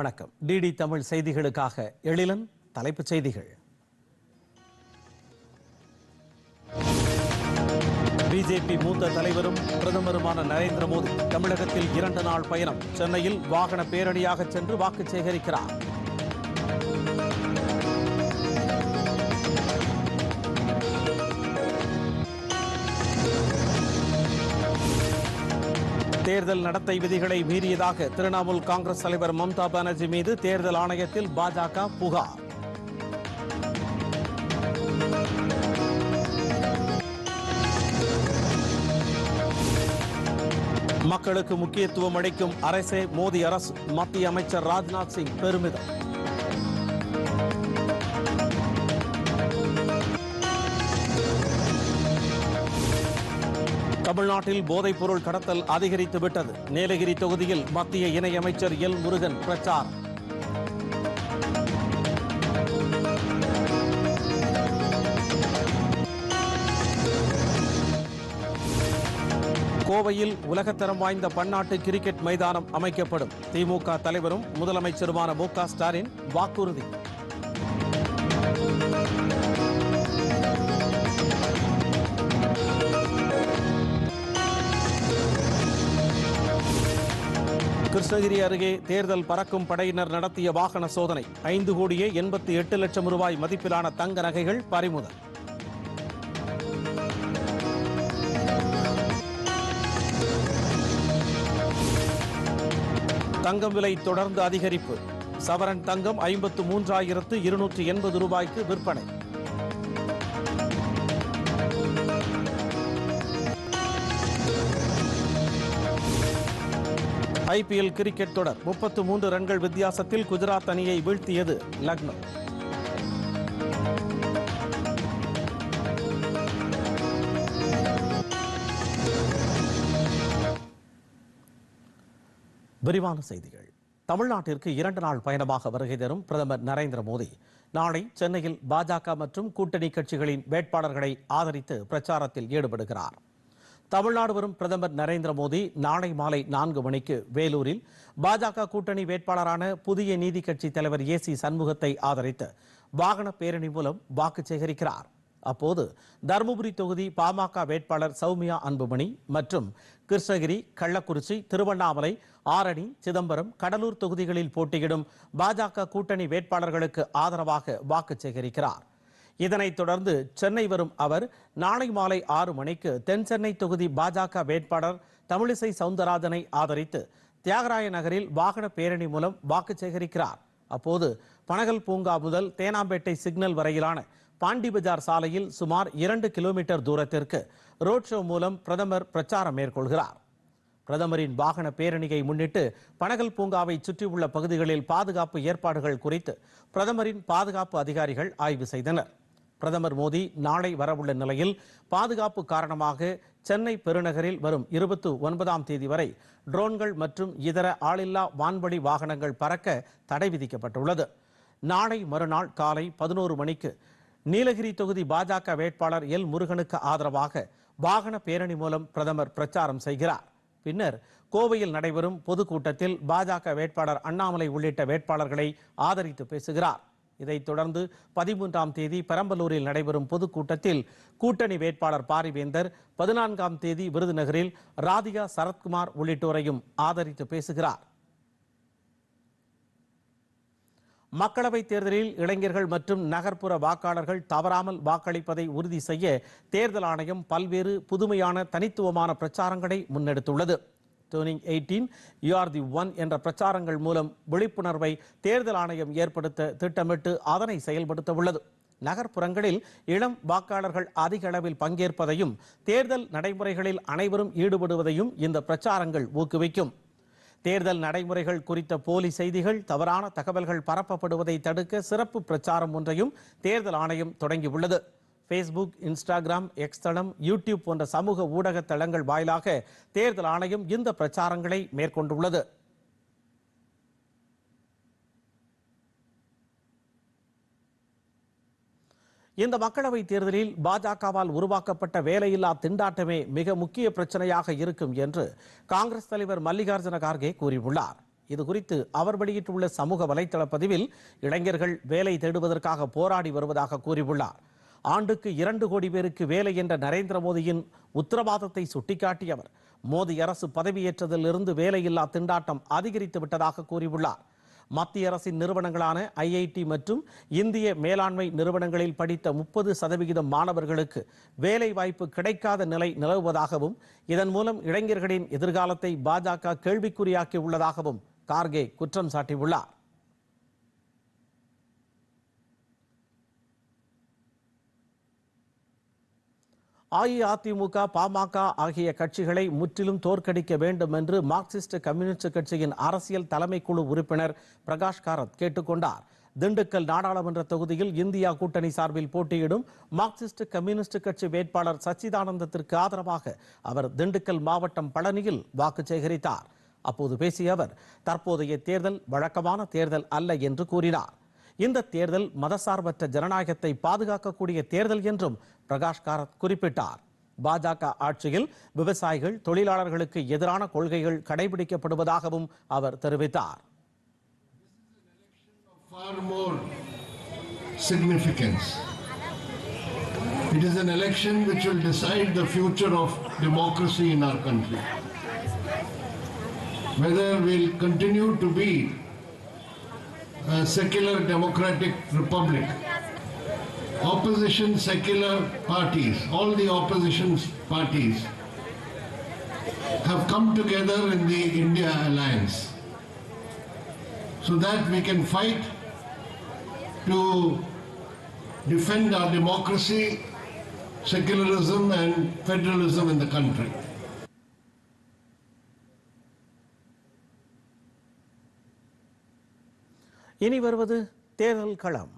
வணக்கம். டிடி தமிழ் செய்திகளுக்காக எழிலன் தலைப்புச் செய்திகள். பிஜேபி மூத்த தலைவரும் பிரதமருமான நரேந்திர மோடி தமிழகத்தில் இரண்டு நாள் பயணம். சென்னையில் வாகன பேரணியாக சென்று வாக்கு சேகரிக்கிறார். தேர்தல் நடத்தை விதிகளை மீறியதாக திரிணாமுல் காங்கிரஸ் தலைவர் மம்தா பானர்ஜி மீது தேர்தல் ஆணையத்தில் பாஜக புகார். மக்களுக்கு முக்கியத்துவம் அளிக்கும் அரசே மோடி அரசு. மத்திய அமைச்சர் ராஜ்நாத் சிங் பெருமிதம். தமிழ்நாட்டில் போதைப் பொருள் கடத்தல் அதிகரித்து விட்டது நீலகிரி தொகுதியில் மத்திய இணையமைச்சர் எல் முருகன் பிரச்சாரம் கோவையில் உலகத்தரம் வாய்ந்த பன்னாட்டு கிரிக்கெட் மைதானம் அமைக்கப்படும். திமுக தலைவரும் முதலமைச்சருமான மு க ஸ்டாலின் வாக்குறுதி. கிருஷ்ணகிரி அருகே தேர்தல் பறக்கும் படையினர் நடத்திய வாகன சோதனை. ஐந்து கோடியே எண்பத்தி எட்டு லட்சம் ரூபாய் மதிப்பிலான தங்க நகைகள் பறிமுதல். தங்கம் விலை தொடர்ந்து அதிகரிப்பு. சவரன் தங்கம் ஐம்பத்து மூன்றாயிரத்து இருநூற்று எண்பது ரூபாய்க்கு விற்பனை. ஐபிஎல் கிரிக்கெட் தொடர் முப்பத்து மூன்று ரன்கள் வித்தியாசத்தில் குஜராத் அணியை வீழ்த்தியது லக்னோ. விரிவான செய்திகள். தமிழ்நாட்டிற்கு இரண்டு நாள் பயணமாக வருகை தரும் பிரதமர் நரேந்திர மோடி. நாளை சென்னையில் பாஜக மற்றும் கூட்டணி கட்சிகளின் வேட்பாளர்களை ஆதரித்து பிரச்சாரத்தில் ஈடுபடுகிறார். தமிழ்நாடு வரும் பிரதமர் நரேந்திர மோடி நாளை மாலை நான்கு மணிக்கு வேலூரில் பாஜக கூட்டணி வேட்பாளரான புதிய நீதி கட்சி தலைவர் ஏ சி சண்முகத்தை ஆதரித்து வாகன பேரணி மூலம் வாக்கு சேகரிக்கிறார். அப்போது தருமபுரி தொகுதி பாமக வேட்பாளர் சௌமியா அன்புமணி மற்றும் கிருஷ்ணகிரி கள்ளக்குறிச்சி திருவண்ணாமலை ஆரணி சிதம்பரம் கடலூர் தொகுதிகளில் போட்டியிடும் பாஜக கூட்டணி வேட்பாளர்களுக்கு ஆதரவாக வாக்கு சேகரிக்கிறார். இதனைத் தொடர்ந்து சென்னை வரும் அவர் நாளை மாலை ஆறு மணிக்கு தென் சென்னை தொகுதி பாஜக வேட்பாளர் தமிழிசை சவுந்தரராஜனை ஆதரித்து தியாகராய நகரில் வாகன பேரணி மூலம் வாக்கு சேகரிக்கிறார். அப்போது பனகல் பூங்கா முதல் தேனாம்பேட்டை சிக்னல் வரையிலான பாண்டி பஜார் சாலையில் சுமார் இரண்டு கிலோமீட்டர் தூரத்திற்கு ரோட் ஷோ மூலம் பிரதமர் பிரச்சாரம் மேற்கொள்கிறார். பிரதமரின் வாகன பேரணியை முன்னிட்டு பனகல் பூங்காவை சுற்றியுள்ள பகுதிகளில் பாதுகாப்பு ஏற்பாடுகள் குறித்து பிரதமரின் பாதுகாப்பு அதிகாரிகள் ஆய்வு செய்தனர். பிரதமர் மோடி நாளை வரவுள்ள நிலையில் பாதுகாப்பு காரணமாக சென்னை பெருநகரில் வரும் இருபத்தி ஒன்பதாம் தேதி வரை ட்ரோன்கள் மற்றும் இதர ஆளில்லா வான்வழி வாகனங்கள் பறக்க தடை விதிக்கப்பட்டுள்ளது. நாளை மறுநாள் காலை பதினோரு மணிக்கு நீலகிரி தொகுதி பாஜக வேட்பாளர் எல் முருகனுக்கு ஆதரவாக வாகன பேரணி மூலம் பிரதமர் பிரச்சாரம் செய்கிறார். பின்னர் கோவையில் நடைபெறும் பொதுக்கூட்டத்தில் பாஜக வேட்பாளர் அண்ணாமலை உள்ளிட்ட வேட்பாளர்களை ஆதரித்து பேசுகிறார். இதைத் தொடர்ந்து பதிமூன்றாம் தேதி பெரம்பலூரில் நடைபெறும் பொதுக்கூட்டத்தில் கூட்டணி வேட்பாளர் பாரிவேந்தர் பதினான்காம் தேதி விருதுநகரில் ராதிகா சரத்குமார் உள்ளிட்டோரையும் ஆதரித்து பேசுகிறார். மக்களவைத் தேர்தலில் இளைஞர்கள் மற்றும் நகர்ப்புற வாக்காளர்கள் தவறாமல் வாக்களிப்பதை உறுதி செய்ய தேர்தல் ஆணையம் பல்வேறு புதுமையான தனித்துவமான பிரச்சாரங்களை முன்னெடுத்துள்ளது. Turning eighteen you are the one என்ற பிரச்சாரங்கள் மூலம் விழிப்புணர்வை தேர்தல் ஆணையம் ஏற்படுத்த திட்டமிட்டு அதனை செயல்படுத்த உள்ளது நகர்ப்புறங்களில் இளம் வாக்காளர்கள் அதிக அளவில் பங்கேற்பதையும் தேர்தல் நடைமுறைகளில் அனைவரும் ஈடுபடுவதையும் இந்த பிரச்சாரங்கள் ஊக்குவிக்கும். தேர்தல் நடைமுறைகள் குறித்த போலி செய்திகள் தவறான தகவல்கள் பரப்பப்படுவதை தடுக்க சிறப்பு பிரச்சாரம் ஒன்றையும் தேர்தல் ஆணையம் தொடங்கியுள்ளது. ஃபேஸ்புக் இன்ஸ்டாகிராம் எக்ஸ் தளம் யூடியூப் போன்ற சமூக ஊடக தளங்கள் வாயிலாக தேர்தல் ஆணையம் இந்த பிரச்சாரங்களை மேற்கொண்டுள்ளது. இந்த மக்களவைத் தேர்தலில் பாஜகவால் உருவாக்கப்பட்ட வேலையில்லா திண்டாட்டமே மிக முக்கிய பிரச்சனையாக இருக்கும் என்று காங்கிரஸ் தலைவர் மல்லிகார்ஜுன கார்கே கூறியுள்ளார். இது குறித்து அவர் வெளியிட்டுள்ள சமூக வலைதள பதிவில் இளைஞர்கள் வேலை தேடுவதற்காக போராடி வருவதாக கூறியுள்ளார். ஆண்டுக்கு இரண்டு கோடி பேருக்கு வேலை என்ற நரேந்திர மோடியின் உத்தரவாதத்தை சுட்டிக்காட்டிய அவர் மோடி அரசு பதவியேற்றதிலிருந்து வேலையில்லா திண்டாட்டம் அதிகரித்து விட்டதாக கூறியுள்ளார். மத்திய அரசின் நிறுவனங்களான ஐஐடி மற்றும் இந்திய மேலாண்மை நிறுவனங்களில் படித்த முப்பது சதவிகிதம் மாணவர்களுக்கு வேலை வாய்ப்பு கிடைக்காத நிலை நிலவுவதாகவும் இதன் மூலம் இளைஞர்களின் எதிர்காலத்தை பாஜக கேள்விக்குறியாக்கி உள்ளதாகவும் கார்கே குற்றம் சாட்டியுள்ளார். அஇஅதிமுக பாமக ஆகிய கட்சிகளை முற்றிலும் தோற்கடிக்க வேண்டும் என்று மார்க்சிஸ்ட் கம்யூனிஸ்ட் கட்சியின் அரசியல் தலைமைக்குழு உறுப்பினர் பிரகாஷ் காரத் கேட்டுக்கொண்டார். திண்டுக்கல் நாடாளுமன்ற தொகுதியில் இந்தியா கூட்டணி சார்பில் போட்டியிடும் மார்க்சிஸ்ட் கம்யூனிஸ்ட் கட்சி வேட்பாளர் சச்சிதானந்தத்திற்கு ஆதரவாக அவர் திண்டுக்கல் மாவட்டம் பழனியில் வாக்கு சேகரித்தார். அப்போது பேசிய அவர் தற்போதைய தேர்தல் வழக்கமான தேர்தல் அல்ல என்று கூறினார். இந்த தேர்தல் மதசார்பற்ற ஜனநாயகத்தை பாதுகாக்கக்கூடிய தேர்தல் என்றும் பிரகாஷ் காரத் குறிப்பிட்டார் பாஜக ஆட்சியில் விவசாயிகள் தொழிலாளர்களுக்கு எதிரான கொள்கைகள் கடைபிடிக்கப்படுவதாகவும் அவர் தெரிவித்தார் significance. It is an election which will decide the future of democracy in our country. Whether we'll continue to be a secular democratic republic, opposition secular parties, all the opposition parties have come together in the India alliance so that we can fight to defend our democracy, secularism, and federalism in the country. இனி வருவது தேர்தல் களம்.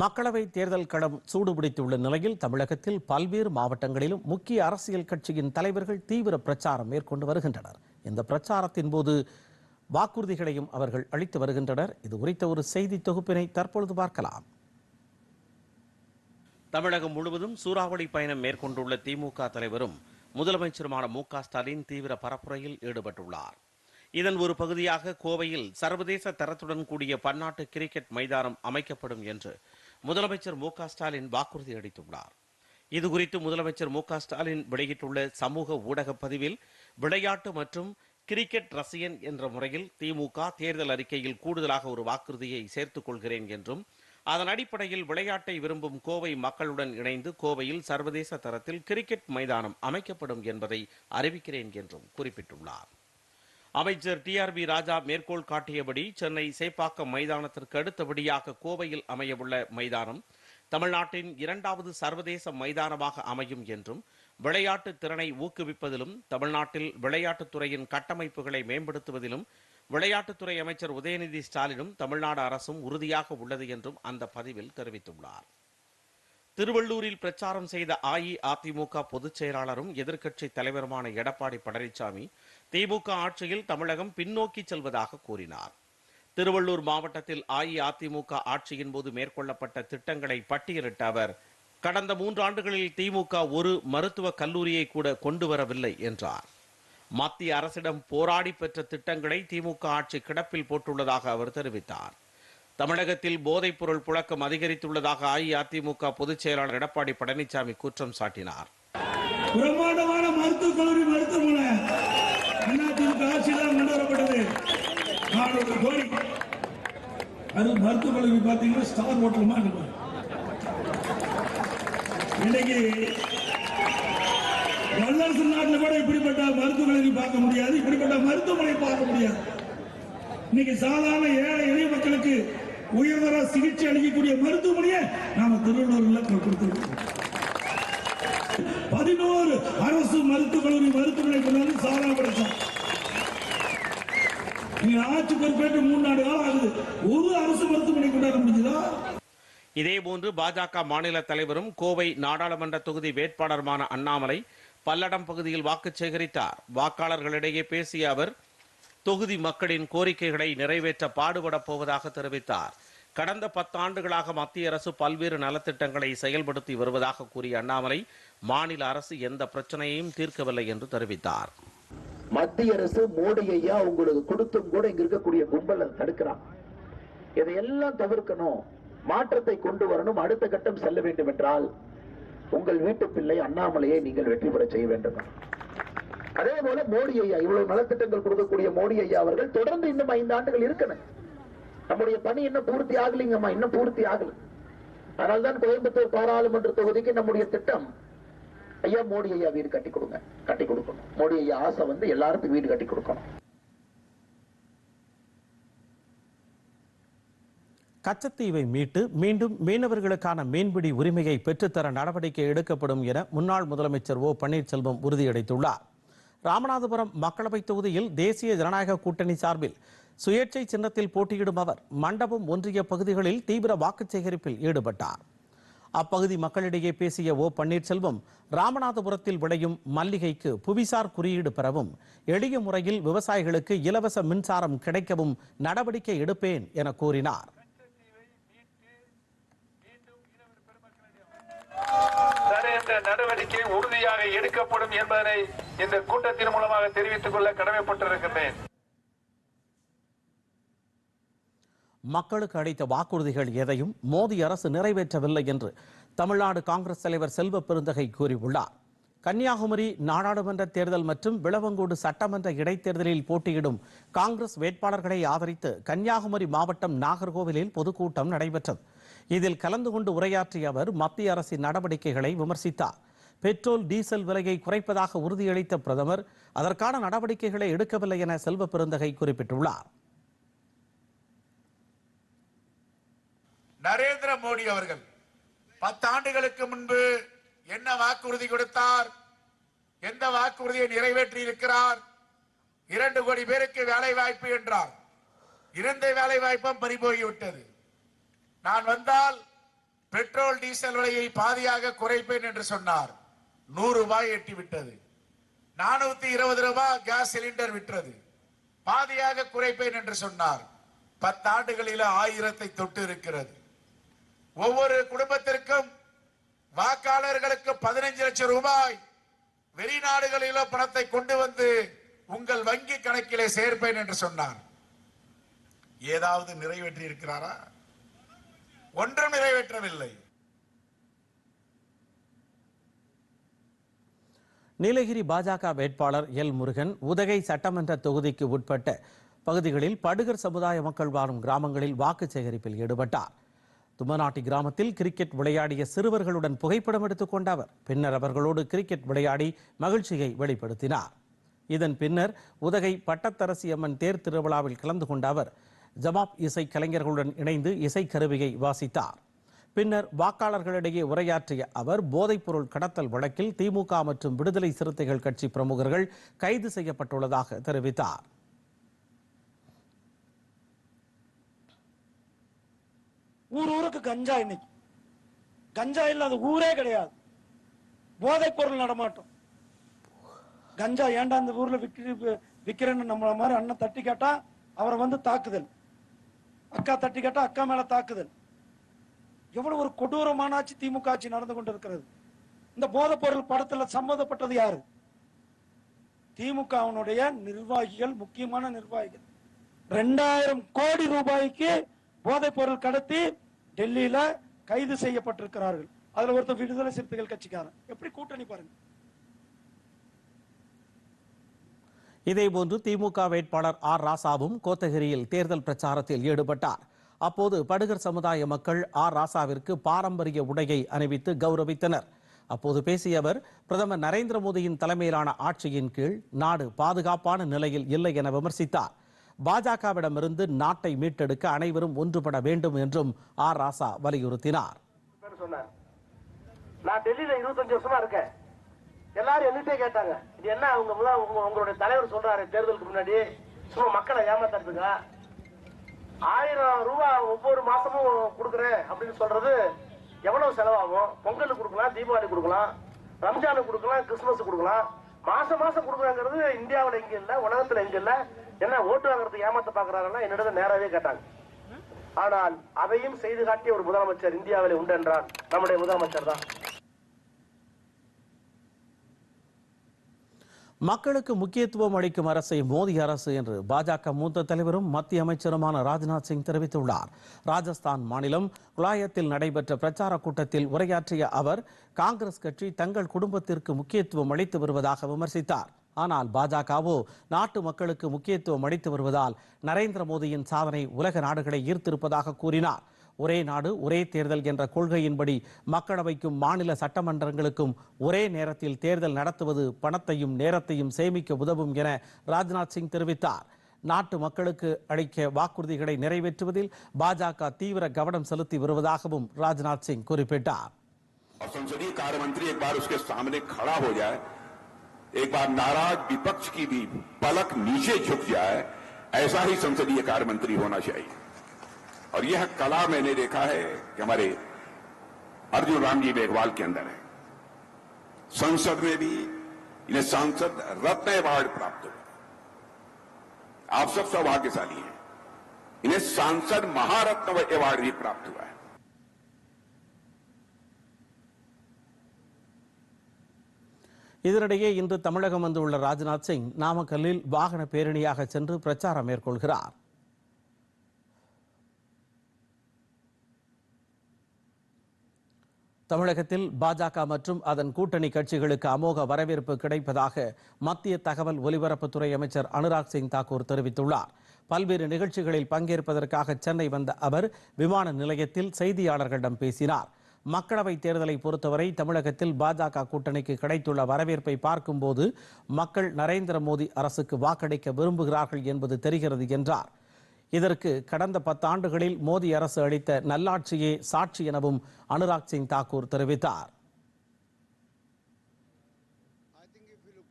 மக்களவை தேர்தல் களம் சூடுபிடித்துள்ள நிலையில் தமிழகத்தில் பல்வேறு மாவட்டங்களிலும் முக்கிய அரசியல் கட்சியின் தலைவர்கள் தீவிர பிரச்சாரம் மேற்கொண்டு வருகின்றனர். இந்த பிரச்சாரத்தின் போது வாக்குறுதிகளையும் அவர்கள் அளித்து வருகின்றனர். இது குறித்த ஒரு செய்தி தொகுப்பினை தற்பொழுது பார்க்கலாம். தமிழகம் முழுவதும் சூறாவளி பயணம் மேற்கொண்டுள்ள திமுக தலைவரும் முதலமைச்சருமான மு ஸ்டாலின் தீவிர பரப்புரையில் ஈடுபட்டுள்ளார். இதன் ஒரு பகுதியாக கோவையில் சர்வதேச தரத்துடன் கூடிய பன்னாட்டு கிரிக்கெட் மைதானம் அமைக்கப்படும் என்று முதலமைச்சர் மு ஸ்டாலின் வாக்குறுதி அளித்துள்ளார். இதுகுறித்து முதலமைச்சர் மு ஸ்டாலின் வெளியிட்டுள்ள சமூக ஊடக பதிவில் விளையாட்டு மற்றும் கிரிக்கெட் ரசிகன் என்ற முறையில் திமுக தேர்தல் அறிக்கையில் கூடுதலாக ஒரு வாக்குறுதியை சேர்த்துக் கொள்கிறேன் என்றும் அதன் அடிப்படையில் விளையாட்டை விரும்பும் கோவை மக்களுடன் இணைந்து கோவையில் சர்வதேச தரத்தில் கிரிக்கெட் மைதானம் அமைக்கப்படும் என்பதை அறிவிக்கிறேன் என்றும் குறிப்பிட்டுள்ளார். அமைச்சர் டிஆர்பி ராஜா மேற்கோள் காட்டியபடி சென்னை சேப்பாக்கம் மைதானத்திற்கு அடுத்தபடியாக கோவையில் அமையவுள்ள மைதானம் தமிழ்நாட்டின் இரண்டாவது சர்வதேச மைதானமாக அமையும் என்றும் விளையாட்டு திறனை ஊக்குவிப்பதிலும் தமிழ்நாட்டில் விளையாட்டுத் துறையின் கட்டமைப்புகளை மேம்படுத்துவதிலும் விளையாட்டுத்துறை அமைச்சர் உதயநிதி ஸ்டாலினும் தமிழ்நாடு அரசும் உறுதியாக உள்ளது என்றும் அந்த பதிவில் தெரிவித்துள்ளார். திருவள்ளூரில் பிரச்சாரம் செய்த அஇஅதிமுக பொதுச் செயலாளரும் எதிர்க்கட்சி தலைவருமான எடப்பாடி பழனிசாமி திமுக ஆட்சியில் தமிழகம் பின்னோக்கி செல்வதாக கூறினார். திருவள்ளூர் மாவட்டத்தில் அஇஅதிமுக ஆட்சியின் போது மேற்கொள்ளப்பட்ட திட்டங்களை பட்டியலிட்ட அவர் கடந்த மூன்றாண்டுகளில் திமுக ஒரு மருத்துவ கல்லூரியை கூட கொண்டு வரவில்லை என்றார். மத்திய அரசிடம் போராடி பெற்ற திட்டங்களை திமுக ஆட்சி கிடப்பில் போட்டுள்ளதாக அவர் தெரிவித்தார். தமிழகத்தில் போதைப் பொருள் புழக்கம் அதிகரித்துள்ளதாக அஇஅதிமுக பொதுச் செயலாளர் எடப்பாடி பழனிசாமி குற்றம் சாட்டினார். பிரம்மாண்டமான மருத்துவக் கல்லூரி மருத்துவமனை அதிமுக ஆட்சியில் கொண்டு வரப்பட்டது. நானூறு கோடி அது மருத்துவமனைக்கு பார்த்தீங்கன்னா ஸ்டார் ஹோட்டல் மாதிரி இருக்கும். இன்னைக்கு வல்லரசு நாட்டில் கூட இப்படிப்பட்ட மருத்துவமனை பார்க்க முடியாது இப்படிப்பட்ட மருத்துவமனை பார்க்க முடியாது. இன்னைக்கு சாதாரண ஏழை எளிய மக்களுக்கு உயர்தர சிகிச்சை அளிக்கக்கூடிய மருத்துவமனையை நாம திருவள்ளூர்ல கொடுத்திருக்கோம். பதினோரு அரசு மருத்துவக் கல்லூரி மருத்துவமனை கொண்டு வந்து சாதனை படைச்சோம். நீங்க ஆட்சி பொறுப்பேற்று மூணு நாடு காலம் ஆகுது. ஒரு அரசு மருத்துவமனை கொண்டாட முடிஞ்சதா? இதேபோன்று பாஜக மாநில தலைவரும் கோவை நாடாளுமன்ற தொகுதி வேட்பாளருமான அண்ணாமலை பல்லடம் பகுதியில் வாக்கு சேகரித்தார். வாக்காளர்களிடையே பேசிய அவர் தொகுதி மக்களின் கோரிக்கைகளை நிறைவேற்ற பாடுபடப் போவதாக தெரிவித்தார். கடந்த பத்தாண்டுகளாக மத்திய அரசு பல்வேறு நலத்திட்டங்களை செயல்படுத்தி வருவதாக கூறிய அண்ணாமலை மாநில அரசு எந்த பிரச்சனையையும் தீர்க்கவில்லை என்று தெரிவித்தார். மத்திய அரசு மோடியையா உங்களுக்கு கொடுத்தும் கூட இங்க இருக்கக்கூடிய கும்பல் அதை தடுக்கிறான். இதையெல்லாம் தவிர்க்கணும். மாற்றத்தை கொண்டு வரணும். அடுத்த கட்டம் செல்ல வேண்டும் என்றால் உங்கள் வீட்டு பிள்ளை அண்ணாமலையை நீங்கள் வெற்றி பெற செய்ய வேண்டும். அதே போல மோடி ஐயா இவ்வளவு நலத்திட்டங்கள் கொடுக்கக்கூடிய மோடி ஐயா அவர்கள் தொடர்ந்து இன்னும் ஐந்து ஆண்டுகள் இருக்கணும். நம்முடைய பணி இன்னும் பூர்த்தி ஆகலைங்கம்மா இன்னும் பூர்த்தி ஆகல. அதனால்தான் கோயம்புத்தூர் பாராளுமன்ற தொகுதிக்கு நம்முடைய திட்டம் ஐயா மோடி ஐயா வீடு கட்டி கொடுங்க கட்டி கொடுக்கணும். மோடி ஐயா ஆசை வந்து எல்லாருக்கும் வீடு கட்டி கொடுக்கணும். கச்சத்தீவை மீட்டு மீண்டும் மீனவர்களுக்கான மீன்பிடி உரிமையை பெற்றுத்தர நடவடிக்கை எடுக்கப்படும் என முன்னாள் முதலமைச்சர் ஓ பன்னீர்செல்வம் உறுதியளித்துள்ளார். ராமநாதபுரம் மக்களவைத் தொகுதியில் தேசிய ஜனநாயக கூட்டணி சார்பில் சுயேட்சை சின்னத்தில் போட்டியிடும் அவர் மண்டபம் ஒன்றிய பகுதிகளில் தீவிர வாக்கு சேகரிப்பில் ஈடுபட்டார். அப்பகுதி மக்களிடையே பேசிய ஓ பன்னீர்செல்வம் ராமநாதபுரத்தில் விளையும் மல்லிகைக்கு புவிசார் குறியீடு பெறவும் எளிய முறையில் விவசாயிகளுக்கு இலவச மின்சாரம் கிடைக்கவும் நடவடிக்கை எடுப்பேன் என கூறினார். என்ற நடவடிக்கை உறுதியாக எடுக்கப்படும் என்பதனை இந்த கூட்டத்தின் மூலமாக தெரிவித்துக் கொள்ள கடமைப்பட்டிருக்கின்றேன். மக்களுக்கு அளித்த வாக்குறுதிகள் எதையும் மோடி அரசு நிறைவேற்றவில்லை என்று தமிழ்நாடு காங்கிரஸ் தலைவர் செல்வ பெருந்தகை கூறியுள்ளார். கன்னியாகுமரி நாடாளுமன்ற தேர்தல் மற்றும் விளவங்கோடு சட்டமன்ற இடைத்தேர்தலில் போட்டியிடும் காங்கிரஸ் வேட்பாளர்களை ஆதரித்து கன்னியாகுமரி மாவட்டம் நாகர்கோவிலில் பொதுக்கூட்டம் நடைபெற்றது. இதில் கலந்து கொண்டு உரையாற்றிய அவர் மத்திய அரசின் நடவடிக்கைகளை விமர்சித்தார். பெட்ரோல் டீசல் விலையை குறைப்பதாக உறுதியளித்த பிரதமர் அதற்கான நடவடிக்கைகளை எடுக்கவில்லை என செல்வ பெருந்தகை குறிப்பிட்டுள்ளார். நரேந்திர மோடி அவர்கள் பத்தாண்டுகளுக்கு முன்பு என்ன வாக்குறுதி கொடுத்தார்? எந்த வாக்குறுதியை நிறைவேற்றி இருக்கிறார் இரண்டு கோடி பேருக்கு வேலை வாய்ப்பு என்றார். இருந்த வேலை வாய்ப்பும் பறிபோகிவிட்டது நான் வந்தால் பெட்ரோல் டீசல் விலையை பாதியாக குறைப்பேன் என்று சொன்னார். நூறு ரூபாய் எட்டிவிட்டது. நானூத்தி இருபது ரூபாய் கேஸ் சிலிண்டர் விற்றது. பாதியாக குறைப்பேன் என்று சொன்னார். பத்தாண்டுகளில் ஆயிரத்தை தொட்டு இருக்கிறது. ஒவ்வொரு குடும்பத்திற்கும் வாக்காளர்களுக்கு பதினைஞ்சு லட்சம் ரூபாய் வெளிநாடுகளிலோ பணத்தை கொண்டு வந்து உங்கள் வங்கி கணக்கிலே சேர்ப்பேன் என்று சொன்னார். ஏதாவது நிறைவேற்றி இருக்கிறாரா ஒன்றும் நிறைவேற்றவில்லை. நீலகிரி பாஜக வேட்பாளர் எல் முருகன் உதகை சட்டமன்ற தொகுதிக்கு உட்பட்ட பகுதிகளில் படுகர் சமுதாய மக்கள் வாழும் கிராமங்களில் வாக்கு சேகரிப்பில் ஈடுபட்டார். தும்மநாட்டி கிராமத்தில் கிரிக்கெட் விளையாடிய சிறுவர்களுடன் புகைப்படம் எடுத்துக்கொண்ட அவர் பின்னர் அவர்களோடு கிரிக்கெட் விளையாடி மகிழ்ச்சியை வெளிப்படுத்தினார். இதன் பின்னர் உதகை பட்டத்தரசி அம்மன் தேர் திருவிழாவில் கலந்து கொண்ட அவர் ஜமாப் இசை கலைஞர்களுடன் இணைந்து இசைக்கருவியை வாசித்தார். பின்னர் வாக்காளர்களிடையே உரையாற்றிய அவர் போதைப்பொருள் கடத்தல் வழக்கில் திமுக மற்றும் விடுதலை சிறுத்தைகள் கட்சி பிரமுகர்கள் கைது செய்யப்பட்டுள்ளதாக தெரிவித்தார். ஊர் ஊருக்கு கஞ்சா இன்னைக்கு. கஞ்சா இல்லாத ஊரே கிடையாது. போதைப் பொருள் நடமாட்டம். கஞ்சா ஏன்டா இந்த ஊர்ல விற்க விக்கிறேன்னு நம்மள மாதிரி அண்ணன் தட்டி கேட்டா அவரை வந்து தாக்குதல். அக்கா தட்டி கேட்டா அக்கா மேல தாக்குதல். எவ்வளவு ஒரு கொடூரமான ஆட்சி திமுக ஆட்சி நடந்து கொண்டிருக்கிறது. இந்த போதைப் பொருள் படத்துல சம்மந்தப்பட்டது யாரு? திமுகவினுடைய நிர்வாகிகள் முக்கியமான நிர்வாகிகள். ரெண்டாயிரம் கோடி ரூபாய்க்கு போதைப் பொருள் கடத்தி டெல்லியில கைது செய்யப்பட்டிருக்கிறார்கள். அதுல ஒருத்தர் விடுதலை சிறுத்தைகள் கட்சிக்காரன். எப்படி கூட்டணி பாருங்க. இதேபோன்று திமுக வேட்பாளர் ஆர் ராசாவும் கோத்தகிரியில் தேர்தல் பிரச்சாரத்தில் ஈடுபட்டார். அப்போது படுகர் சமுதாய மக்கள் ஆர் ராசாவிற்கு பாரம்பரிய உடையை அணிவித்து கௌரவித்தனர். அப்போது பேசிய அவர் பிரதமர் நரேந்திர மோடியின் தலைமையிலான ஆட்சியின் கீழ் நாடு பாதுகாப்பான நிலையில் இல்லை என விமர்சித்தார். பாஜகவிடமிருந்து நாட்டை மீட்டெடுக்க அனைவரும் ஒன்றுபட வேண்டும் என்றும் ஆர் ராசா வலியுறுத்தினார். சொன்னார். நான் டெல்லியில இருபத்தஞ்சு வருஷமா இருக்கேன். எல்லாரும் என்னட்டே கேட்டாங்க. இது என்ன அவங்க முதல்ல உங்க உங்களுடைய தலைவர் சொல்றாரு தேர்தலுக்கு முன்னாடி? சும்மா மக்களை ஏமாத்துறதுங்க ஆயிரம் ரூபாய் ஒவ்வொரு மாசமும் கொடுக்குறேன் அப்படின்னு சொல்றது எவ்வளவு செலவாகும்? பொங்கலுக்கு கொடுக்கலாம் தீபாவளி கொடுக்கலாம் ரம்ஜானுக்கு கொடுக்கலாம் கிறிஸ்துமஸ் கொடுக்கலாம். மாசம் மாசம் கொடுக்குறாங்கிறது இந்தியாவில் எங்க இல்லை உலகத்துல எங்க இல்லை. என்ன ஓட்டு வாங்குறதுக்கு ஏமாத்த பாக்குறாங்கன்னா என்னிடம் நேராவே கேட்டாங்க. ஆனால் அதையும் செய்து காட்டிய ஒரு முதலமைச்சர் இந்தியாவில் உண்டு என்றால் நம்முடைய முதலமைச்சர் தான். மக்களுக்கு முக்கியத்துவம் அளிக்கும் அரசை மோடி அரசு என்று பாஜக மூத்த தலைவரும் மத்திய அமைச்சருமான ராஜ்நாத் சிங் தெரிவித்துள்ளார். ராஜஸ்தான் மாநிலம் குலாயத்தில் நடைபெற்ற பிரச்சார கூட்டத்தில் உரையாற்றிய அவர் காங்கிரஸ் கட்சி தங்கள் குடும்பத்திற்கு முக்கியத்துவம் அளித்து வருவதாக விமர்சித்தார். ஆனால் பாஜகவோ நாட்டு மக்களுக்கு முக்கியத்துவம் அளித்து வருவதால் நரேந்திர மோடியின் சாதனை உலக நாடுகளை ஈர்த்திருப்பதாக கூறினார் ஒரே நாடு ஒரே தேர்தல் என்ற கொள்கையின்படி மக்களவைக்கும் மாநில சட்டமன்றங்களுக்கும் ஒரே நேரத்தில் தேர்தல் நடத்துவது பணத்தையும் நேரத்தையும் சேமிக்க உதவும் என ராஜ்நாத் சிங் தெரிவித்தார் நாட்டு மக்களுக்கு அளிக்க வாக்குறுதிகளை நிறைவேற்றுவதில் பாஜக தீவிர கவனம் செலுத்தி வருவதாகவும் ராஜ்நாத் சிங் குறிப்பிட்டார் और संसदीय कार्य मंत्री एक बार उसके सामने खड़ा हो जाए एक बार नाराज़ विपक्ष की भी पलक नीचे झुक जाए, ऐसा ही संसदीय कार्य मंत्री होना चाहिए। और यह कला मैंने देखा है कि हमारे अर्जुन राम जी मेघवाल के अंदर है। संसद में भी इन्हें सांसद रत्न अवार्ड प्राप्त हुआ आप सब सौभाग्यशाली हैं। इन्हें सांसद महारत्न अवार्ड भी प्राप्त हुआ है। இதனிடையே இன்று தமிழகம் வந்துள்ள ராஜ்நாத் சிங் நாமக்கல்லில் வாகன பேரணியாக சென்று பிரச்சாரம் மேற்கொள்கிறார். தமிழகத்தில் பாஜக மற்றும் அதன் கூட்டணி கட்சிகளுக்கு அமோக வரவேற்பு கிடைப்பதாக மத்திய தகவல் ஒலிபரப்புத்துறை அமைச்சர் அனுராக் சிங் தாக்கூர் தெரிவித்துள்ளார். பல்வேறு நிகழ்ச்சிகளில் பங்கேற்பதற்காக சென்னை வந்த அவர் விமான நிலையத்தில் செய்தியாளர்களிடம் பேசினார். மக்களவைத் தேர்தலை பொறுத்தவரை தமிழகத்தில் பாஜக கூட்டணிக்கு கிடைத்துள்ள வரவேற்பை பார்க்கும்போது மக்கள் நரேந்திர மோடி அரசுக்கு வாக்களிக்க விரும்புகிறார்கள் என்பது தெரிகிறது என்றார் இதற்கு கடந்த பத்தாண்டுகளில் மோடி அரசு அளித்த நல்லாட்சியே சாட்சி எனவும் அனுராக் சிங் தாக்கூர் தெரிவித்தார்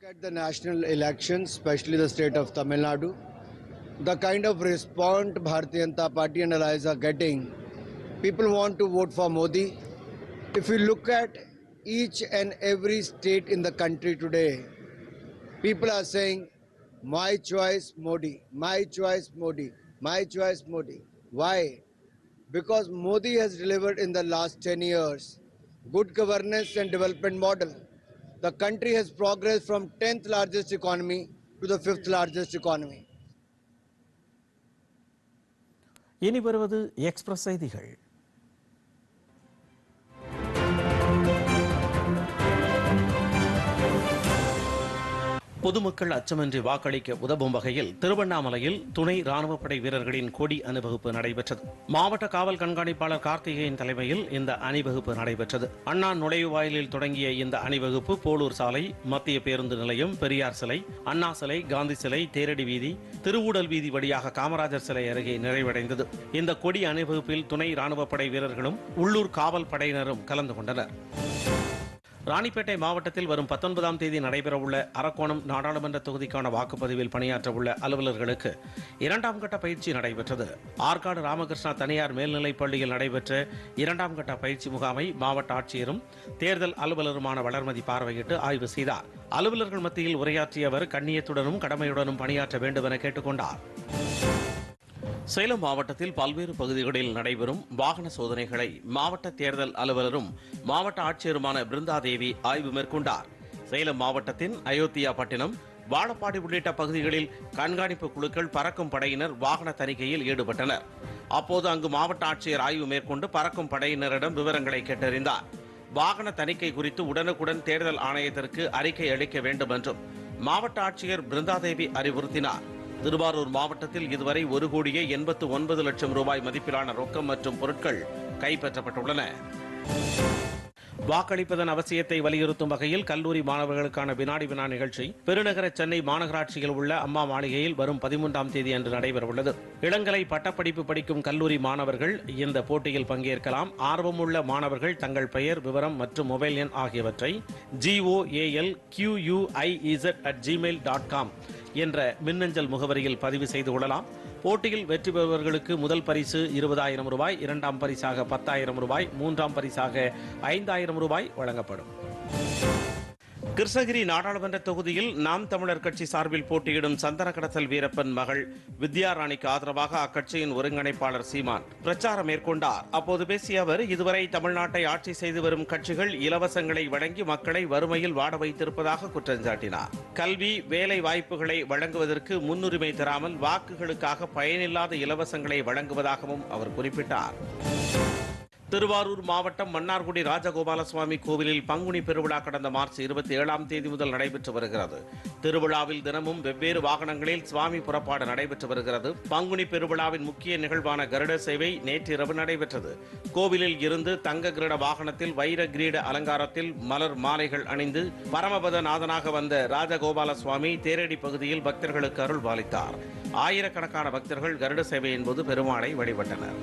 at the national elections, especially the state of Tamil Nadu, the kind of response Bharatiya Janata Party and allies are getting, people want to vote for Modi. If you look at each and every state in the country today, people are saying, my choice Modi, my choice Modi, my choice Modi. Why? Because Modi has delivered in the last 10 years good governance and development model. The country has progressed from 10th largest economy to the 5th largest economy. இனி வருவது express செய்திகள் பொதுமக்கள் அச்சமின்றி வாக்களிக்க உதவும் வகையில் திருவண்ணாமலையில் துணை ராணுவப்படை வீரர்களின் கொடி அணிவகுப்பு நடைபெற்றது. மாவட்ட காவல் கண்காணிப்பாளர் கார்த்திகேயன் தலைமையில் இந்த அணிவகுப்பு நடைபெற்றது. அண்ணா நுழைவாயிலில் தொடங்கிய இந்த அணிவகுப்பு போலூர் சாலை மத்திய பேருந்து நிலையம் பெரியார் சிலை அண்ணா சிலை காந்தி சிலை தேரடி வீதி திருவூடல் வீதி வழியாக காமராஜர் சிலை அருகே நிறைவடைந்தது. இந்த கொடி அணிவகுப்பில் துணை ராணுவப்படை வீரர்களும் உள்ளூர் காவல் படையினரும் கலந்து கொண்டனர். ராணிப்பேட்டை மாவட்டத்தில் வரும் பத்தொன்பதாம் தேதி நடைபெறவுள்ள அரக்கோணம் நாடாளுமன்ற தொகுதிக்கான வாக்குப்பதிவில் பணியாற்றவுள்ள அலுவலர்களுக்கு இரண்டாம் கட்ட பயிற்சி நடைபெற்றது. ஆற்காடு ராமகிருஷ்ணா தனியார் மேல்நிலைப் பள்ளியில் நடைபெற்ற இரண்டாம் கட்ட பயிற்சி முகாமை மாவட்ட ஆட்சியரும் தேர்தல் அலுவலருமான வளர்மதி பார்வையிட்டு ஆய்வு செய்தார். அலுவலர்கள் மத்தியில் உரையாற்றிய அவர் கண்ணியத்துடனும் கடமையுடனும் பணியாற்ற வேண்டும் என கேட்டுக்கொண்டார். சேலம் மாவட்டத்தில் பல்வேறு பகுதிகளில் நடைபெறும் வாகன சோதனைகளை மாவட்ட தேர்தல் அலுவலரும் மாவட்ட ஆட்சியருமான பிருந்தாதேவி ஆய்வு மேற்கொண்டார். சேலம் மாவட்டத்தின் அயோத்தியா பட்டினம் வாழப்பாடி உள்ளிட்ட பகுதிகளில் கண்காணிப்பு குழுக்கள் பறக்கும் படையினர் வாகன தணிக்கையில் ஈடுபட்டனர். அப்போது அங்கு மாவட்ட ஆட்சியர் ஆய்வு மேற்கொண்டு பறக்கும் படையினரிடம் விவரங்களை கேட்டறிந்தார். வாகன தணிக்கை குறித்து உடனுக்குடன் தேர்தல் ஆணையத்திற்கு அறிக்கை அளிக்க வேண்டும் என்றும் மாவட்ட ஆட்சியர் பிருந்தாதேவி அறிவுறுத்தினார். திருவாரூர் மாவட்டத்தில் இதுவரை ஒரு கோடியே எண்பத்து ஒன்பது லட்சம் ரூபாய் மதிப்பிலான ரொக்கம் மற்றும் பொருட்கள் கைப்பற்றப்பட்டுள்ளன. வாக்களிப்பதன் அவசியத்தை வலியுறுத்தும் வகையில் கல்லூரி மாணவர்களுக்கான வினாடி வினா நிகழ்ச்சி பெருநகர சென்னை மாநகராட்சியில் உள்ள அம்மா மாளிகையில் வரும் பதிமூன்றாம் தேதி அன்று நடைபெறவுள்ளது. இளங்கலை பட்டப்படிப்பு படிக்கும் கல்லூரி மாணவர்கள் இந்த போட்டியில் பங்கேற்கலாம். ஆர்வமுள்ள மாணவர்கள் தங்கள் பெயர் விவரம் மற்றும் மொபைல் எண் ஆகியவற்றை G O A L Q U I Z at Gmail dot com என்ற மின்னஞ்சல் முகவரியில் பதிவு செய்து கொள்ளலாம். போட்டியில் வெற்றி பெறுபவர்களுக்கு முதல் பரிசு இருபதாயிரம் ரூபாய் இரண்டாம் பரிசாக பத்தாயிரம் ரூபாய் மூன்றாம் பரிசாக ஐந்தாயிரம் ரூபாய் வழங்கப்படும். கிருஷ்ணகிரி நாடாளுமன்ற தொகுதியில் நாம் தமிழர் கட்சி சார்பில் போட்டியிடும் சந்தன கடத்தல் வீரப்பன் மகள் வித்யாராணிக்கு ஆதரவாக அக்கட்சியின் ஒருங்கிணைப்பாளர் சீமான் பிரச்சாரம் மேற்கொண்டார். அப்போது பேசிய அவர் இதுவரை தமிழ்நாட்டை ஆட்சி செய்து வரும் கட்சிகள் இலவசங்களை வழங்கி மக்களை வறுமையில் வாட வைத்திருப்பதாக குற்றம் சாட்டினார். கல்வி வேலை வாய்ப்புகளை வழங்குவதற்கு முன்னுரிமை தராமல் வாக்குகளுக்காக பயனில்லாத இலவசங்களை வழங்குவதாகவும் அவர் குறிப்பிட்டார். திருவாரூர் மாவட்டம் மன்னார்குடி ராஜகோபாலசுவாமி கோவிலில் பங்குனி பெருவிழா கடந்த மார்ச் இருபத்தி ஏழாம் தேதி முதல் நடைபெற்று வருகிறது. திருவிழாவில் தினமும் வெவ்வேறு வாகனங்களில் சுவாமி புறப்பாடு நடைபெற்று வருகிறது. பங்குனி பெருவிழாவின் முக்கிய நிகழ்வான கருட சேவை நேற்றிரவு நடைபெற்றது. கோவிலில் இருந்து தங்க கிரீட வாகனத்தில் வைர கிரீட அலங்காரத்தில் மலர் மாலைகள் அணிந்து பரமபத நாதனாக வந்த ராஜகோபாலசுவாமி தேரடி பகுதியில் பக்தர்களுக்கு அருள் பாலித்தார் ஆயிரக்கணக்கான பக்தர்கள் கருட சேவையின் போது பெருமாளை வழிபட்டனர்.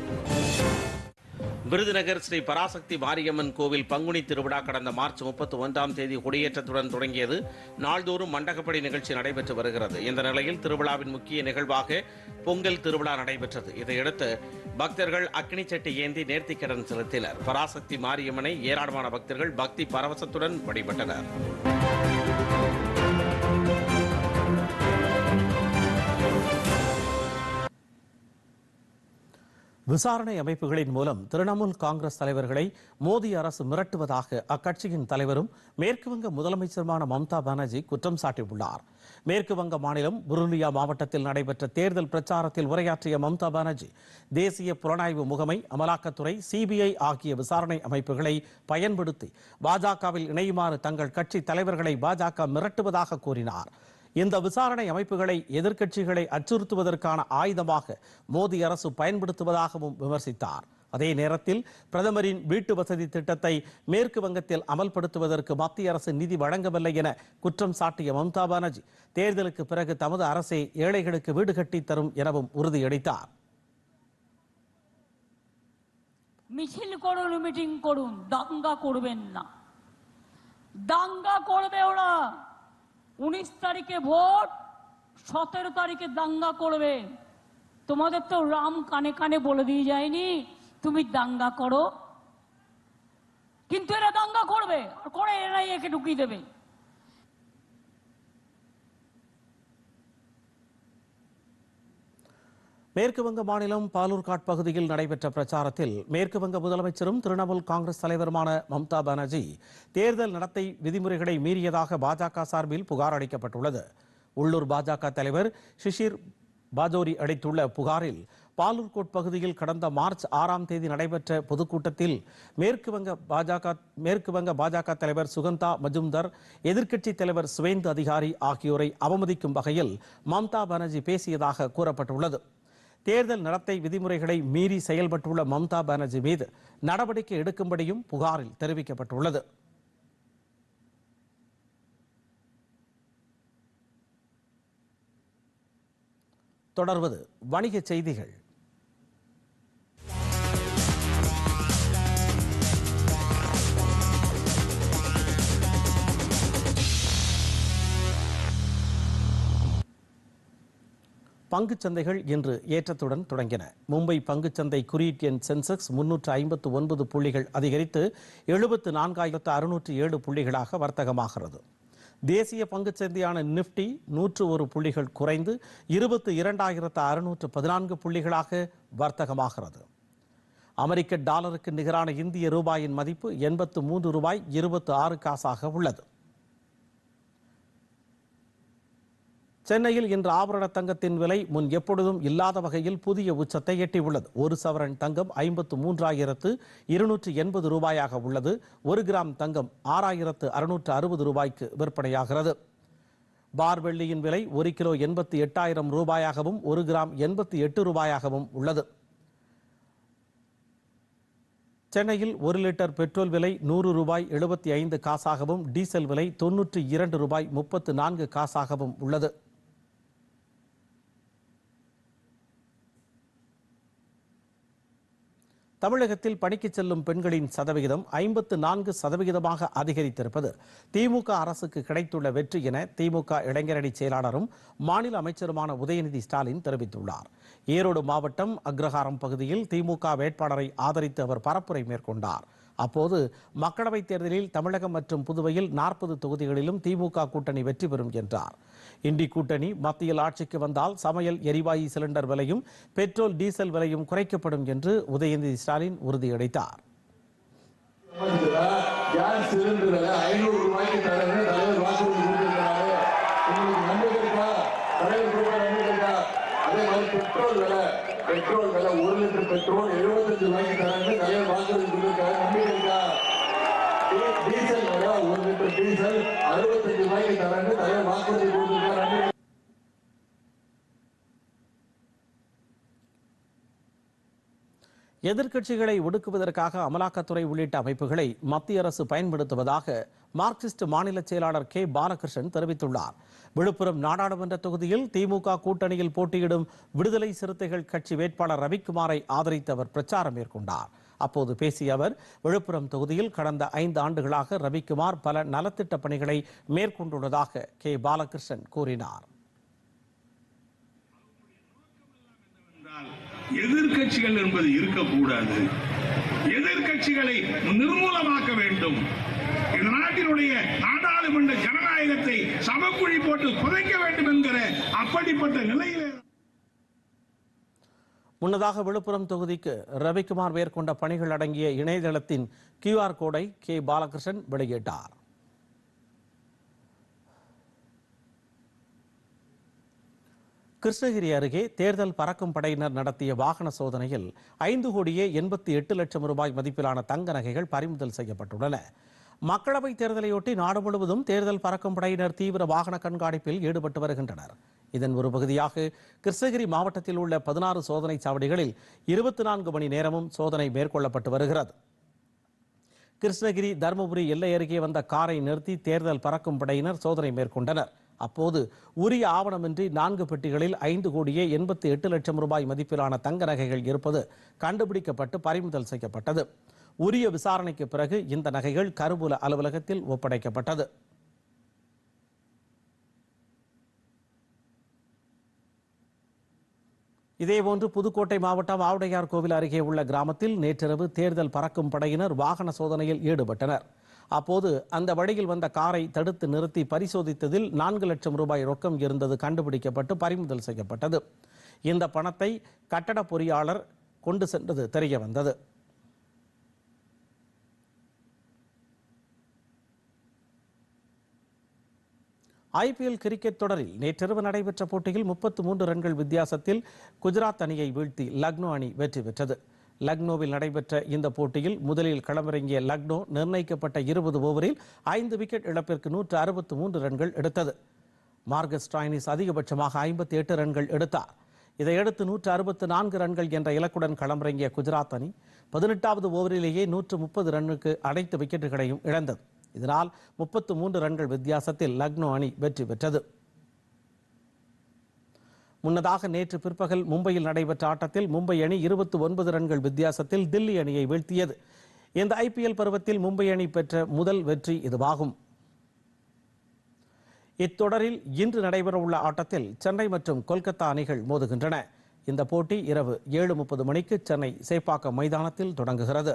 விருதுநகர் ஸ்ரீ பராசக்தி மாரியம்மன் கோவில் பங்குனி திருவிழா கடந்த மார்ச் முப்பத்தி ஒன்றாம் தேதி கொடியேற்றத்துடன் தொடங்கியது. நாள்தோறும் மண்டகப்படி நிகழ்ச்சி நடைபெற்று வருகிறது. இந்த நிலையில் திருவிழாவின் முக்கிய நிகழ்வாக பொங்கல் திருவிழா நடைபெற்றது. இதையடுத்து பக்தர்கள் அக்னி சட்டி ஏந்தி நேர்த்திக்கடன் செலுத்தினர். பராசக்தி மாரியம்மனை ஏராளமான பக்தர்கள் பக்தி பரவசத்துடன் வழிபட்டனர். விசாரணை அமைப்புகளின் மூலம் திரிணாமுல் காங்கிரஸ் தலைவர்களை மோடி அரசு மிரட்டுவதாக அக்கட்சியின் தலைவரும் மேற்கு வங்க முதலமைச்சருமான மம்தா பானர்ஜி குற்றம் சாட்டியுள்ளார். மேற்கு வங்க மாநிலம் புருலியா மாவட்டத்தில் நடைபெற்ற தேர்தல் பிரச்சாரத்தில் உரையாற்றிய மம்தா பானர்ஜி தேசிய புலனாய்வு முகமை அமலாக்கத்துறை சிபிஐ ஆகிய விசாரணை அமைப்புகளை பயன்படுத்தி பாஜகவில் இணையுமாறு தங்கள் கட்சி தலைவர்களை பாஜக மிரட்டுவதாக கூறினார். இந்த விசாரணை அமைப்புகளை எதிர்க்கட்சிகளை அச்சுறுத்துவதற்கான ஆயுதமாக மோடி அரசு பயன்படுத்துவதாகவும் விமர்சித்தார் அதே நேரத்தில் பிரதமரின் வீட்டு வசதி திட்டத்தை மேற்கு வங்கத்தில் அமல்படுத்துவதற்கு மத்திய அரசு நிதி வழங்கவில்லை என குற்றம் சாட்டிய மம்தா பானர்ஜி தேர்தலுக்கு பிறகு தமது அரசே ஏழைகளுக்கு வீடு கட்டித் தரும் எனவும் உறுதியளித்தார் মিছিল করুন মিটিং করুন দাঙ্গা করবেন না দাঙ্গা করবে ওরা উনিশ তারিখে ভোট, সতেরো তারিখে দাঙ্গা করবে। তোমাদের তো রাম কানে কানে বলে দিয়ে যায়নি, তুমি দাঙ্গা করো। কিন্তু এরা দাঙ্গা করবে, আর করে এরাই একে ঢুকিয়ে দেবে। மேற்கு வங்க மாநிலம் பாலூர்காட் பகுதியில் நடைபெற்ற பிரச்சாரத்தில் மேற்கு வங்க முதலமைச்சரும் திரிணாமுல் காங்கிரஸ் தலைவருமான மம்தா பானர்ஜி தேர்தல் நடத்தை விதிமுறைகளை மீறியதாக பாஜக சார்பில் புகார் அளிக்கப்பட்டுள்ளது. உள்ளூர் பாஜக தலைவர் ஷிஷிர் பாஜோரி அளித்துள்ள புகாரில் பாலூர்கோட் பகுதியில் கடந்த மார்ச் ஆறாம் தேதி நடைபெற்ற பொதுக்கூட்டத்தில் மேற்கு வங்க பாஜக மேற்கு வங்க பாஜக தலைவர் சுகந்தா மஜும்தர் எதிர்க்கட்சித் தலைவர் சுவேந்து அதிகாரி ஆகியோரை அவமதிக்கும் வகையில் மம்தா பானர்ஜி பேசியதாக கூறப்பட்டுள்ளது. தேர்தல் நடத்தை விதிமுறைகளை மீறி செயல்பட்டுள்ள மம்தா பானர்ஜி மீது நடவடிக்கை எடுக்கும்படியும் புகாரில் தெரிவிக்கப்பட்டுள்ளது. தொடர்வது வணிகச் செய்திகள். பங்குச் சந்தைகள் இன்று ஏற்றத்துடன் தொடங்கின. மும்பை பங்குச்சந்தை குறியீட்டு எண் சென்செக்ஸ் முன்னூற்று ஐம்பத்து ஒன்பது புள்ளிகள் அதிகரித்து எழுபத்து நான்காயிரத்து அறுநூற்று ஏழு புள்ளிகளாக வர்த்தகமாகிறது. தேசிய பங்குச் சந்தையான நிப்டி நூற்று ஒரு புள்ளிகள் குறைந்து இருபத்து இரண்டாயிரத்து அறுநூற்று பதினான்கு புள்ளிகளாக வர்த்தகமாகிறது. அமெரிக்க டாலருக்கு நிகரான இந்திய ரூபாயின் மதிப்பு எண்பத்து மூன்று ரூபாய் இருபத்து ஆறு காசாக உள்ளது. சென்னையில் இன்று ஆபரண தங்கத்தின் விலை முன் எப்பொழுதும் இல்லாத வகையில் புதிய உச்சத்தை எட்டியுள்ளது. ஒரு சவரன் தங்கம் ஐம்பத்து மூன்றாயிரத்து இருநூற்று எண்பது ரூபாயாக உள்ளது. ஒரு கிராம் தங்கம் ஆறாயிரத்து அறுநூற்று அறுபது ரூபாய்க்கு விற்பனையாகிறது. பார் வெள்ளியின் விலை ஒரு கிலோ எண்பத்தி எட்டாயிரம் ரூபாயாகவும் ஒரு கிராம் எண்பத்தி எட்டு ரூபாயாகவும் உள்ளது. சென்னையில் ஒரு லிட்டர் பெட்ரோல் விலை நூறு ரூபாய் எழுபத்தி ஐந்து காசாகவும் டீசல் விலை தொன்னூற்றி இரண்டு ரூபாய் முப்பத்து நான்கு காசாகவும் உள்ளது. தமிழகத்தில் பணிக்கு செல்லும் பெண்களின் சதவிகிதம் ஐம்பத்து நான்கு சதவிகிதமாக அதிகரித்திருப்பது. திமுக அரசுக்கு கிடைத்துள்ள வெற்றி என திமுக இளைஞரணி செயலாளரும் மாநில அமைச்சருமான உதயநிதி ஸ்டாலின் தெரிவித்துள்ளார். ஈரோடு மாவட்டம் அக்ரஹாரம் பகுதியில் திமுக வேட்பாளரை ஆதரித்து அவர் பரப்புரை மேற்கொண்டார். அப்போது மக்களவைத் தேர்தலில் தமிழகம் மற்றும் புதுவையில் நாற்பது தொகுதிகளிலும் திமுக கூட்டணி வெற்றி பெறும் என்றார். இண்டி கூட்டணி மத்தியில் ஆட்சிக்கு வந்தால் சமையல் எரிவாயு சிலிண்டர் விலையும் பெட்ரோல் டீசல் விலையும் குறைக்கப்படும் என்று உதயநிதி ஸ்டாலின் உறுதியளித்தார் கேஸ் சிலிண்டர் விலை ஐநூறு ரூபாய்க்கு தரேன்னு தலைவர் வாக்குறுதி கொடுத்திருக்காரு உங்களுக்கு நம்பிக்கை இருக்கா தலைவர் கொடுக்க நம்பிக்கை இருக்கா அதே மாதிரி பெட்ரோல் விலை பெட்ரோல் விலை ஒரு லிட்டர் பெட்ரோல் எழுபத்தஞ்சு ரூபாய்க்கு தரேன்னு தலைவர் வாக்குறுதி கொடுத்திருக்காரு நம்பிக்கை இருக்கா டீ- டீசல் ஒரு லிட்டர் டீசல் அறுபத்தஞ்சு ரூபாய்க்கு தரேன்னு தலைவர் வாக்குறுதி கொடுத்துருக்காரு எதிர்க்கட்சிகளை ஒடுக்குவதற்காக அமலாக்கத்துறை உள்ளிட்ட அமைப்புகளை மத்திய அரசு பயன்படுத்துவதாக மார்க்சிஸ்ட் மாநில செயலாளர் கே. பாலகிருஷ்ணன் தெரிவித்துள்ளார். விழுப்புரம் நாடாளுமன்ற தொகுதியில் திமுக கூட்டணியில் போட்டியிடும் விடுதலை சிறுத்தைகள் கட்சி வேட்பாளர் ரவிக்குமாரை ஆதரித்து அவர் பிரச்சாரம் மேற்கொண்டார். அப்போது பேசிய அவர் விழுப்புரம் தொகுதியில் கடந்த ஐந்து ஆண்டுகளாக ரவிக்குமார் பல நலத்திட்ட பணிகளை மேற்கொண்டுள்ளதாக கே. பாலகிருஷ்ணன் கூறினார். எதிர்கட்சிகள் என்பது இருக்கக்கூடாது. எதிர்கட்சிகளை நிர்மூலமாக்க வேண்டும். இந்த நாட்டினுடைய நாடாளுமன்ற ஜனநாயகத்தை சமக்குழி போட்டு புதைக்க வேண்டும் என்கிற அப்படிப்பட்ட நிலையிலே முன்னதாக விழுப்புரம் தொகுதிக்கு ரவிக்குமார் மேற்கொண்ட பணிகள் அடங்கிய இணையதளத்தின் கியூஆர் கோடை கே பாலகிருஷ்ணன் வெளியிட்டார். கிருஷ்ணகிரி அருகே தேர்தல் பறக்கும் படையினர் நடத்திய வாகன சோதனையில் ஐந்து கோடியே எண்பத்தி எட்டு லட்சம் ரூபாய் மதிப்பிலான தங்க நகைகள் பறிமுதல் செய்யப்பட்டுள்ளன. மக்களவைத் தேர்தலையொட்டி நாடு முழுவதும் தேர்தல் பறக்கும் படையினர் தீவிர வாகன கண்காணிப்பில் ஈடுபட்டு வருகின்றனர். இதன் ஒரு பகுதியாக கிருஷ்ணகிரி மாவட்டத்தில் உள்ள பதினாறு சோதனை சாவடிகளில் இருபத்தி நான்கு மணி நேரமும் சோதனை மேற்கொள்ளப்பட்டு வருகிறது. கிருஷ்ணகிரி தருமபுரி எல்லை அருகே வந்த காரை நிறுத்தி தேர்தல் பறக்கும் படையினர் சோதனை மேற்கொண்டனர். அப்போது உரிய ஆவணமின்றி நான்கு பெட்டிகளில் ஐந்து கோடியே எண்பத்தி எட்டு லட்சம் ரூபாய் மதிப்பிலான தங்க நகைகள் இருப்பது கண்டுபிடிக்கப்பட்டு பறிமுதல் செய்யப்பட்டது. உரிய விசாரணைக்கு பிறகு இந்த நகைகள் கருவூல அலுவலகத்தில் ஒப்படைக்கப்பட்டது. இதேபோன்று புதுக்கோட்டை மாவட்டம் ஆவுடையார் கோவில் அருகே உள்ள கிராமத்தில் நேற்றிரவு தேர்தல் பறக்கும் படையினர் வாகன சோதனையில் ஈடுபட்டனர். அப்போது அந்த வழியில் வந்த காரை தடுத்து நிறுத்தி பரிசோதித்ததில் நான்கு லட்சம் ரூபாய் ரொக்கம் இருந்தது கண்டுபிடிக்கப்பட்டு பறிமுதல் செய்யப்பட்டது. இந்த பணத்தை கட்டட பொறியாளர் கொண்டு சென்றது தெரிய வந்தது ஐபிஎல் கிரிக்கெட் தொடரில் நேற்றிரவு நடைபெற்ற போட்டியில் முப்பத்து மூன்று ரன்கள் வித்தியாசத்தில் குஜராத் அணியை வீழ்த்தி லக்னோ அணி வெற்றி பெற்றது. லக்னோவில் நடைபெற்ற இந்த போட்டியில் முதலில் களமிறங்கிய லக்னோ நிர்ணயிக்கப்பட்ட இருபது ஓவரில் ஐந்து விக்கெட் இழப்பிற்கு நூற்று அறுபத்து மூன்று ரன்கள் எடுத்தது. மார்கஸ் ஸ்டாயினிஸ் அதிகபட்சமாக ஐம்பத்தி எட்டு ரன்கள் எடுத்தார். இதையடுத்து நூற்று அறுபத்து நான்கு ரன்கள் என்ற இலக்குடன் களமிறங்கிய குஜராத் அணி பதினெட்டாவது ஓவரிலேயே நூற்று முப்பது ரன்னுக்கு அனைத்து விக்கெட்டுகளையும் இழந்தது. இதனால் முப்பத்து மூன்று ரன்கள் வித்தியாசத்தில் லக்னோ அணி வெற்றி பெற்றது. முன்னதாக நேற்று பிற்பகல் மும்பையில் நடைபெற்ற ஆட்டத்தில் மும்பை அணி இருபத்தி ஒன்பது ரன்கள் வித்தியாசத்தில் தில்லி அணியை வீழ்த்தியது. இந்த ஐபிஎல் பருவத்தில் மும்பை அணி பெற்ற முதல் வெற்றி இதுவாகும். இத்தொடரில் இன்று நடைபெறவுள்ள ஆட்டத்தில் சென்னை மற்றும் கொல்கத்தா அணிகள் மோதுகின்றன. இந்த போட்டி இரவு ஏழு முப்பது மணிக்கு சென்னை சேப்பாக்கம் மைதானத்தில் தொடங்குகிறது.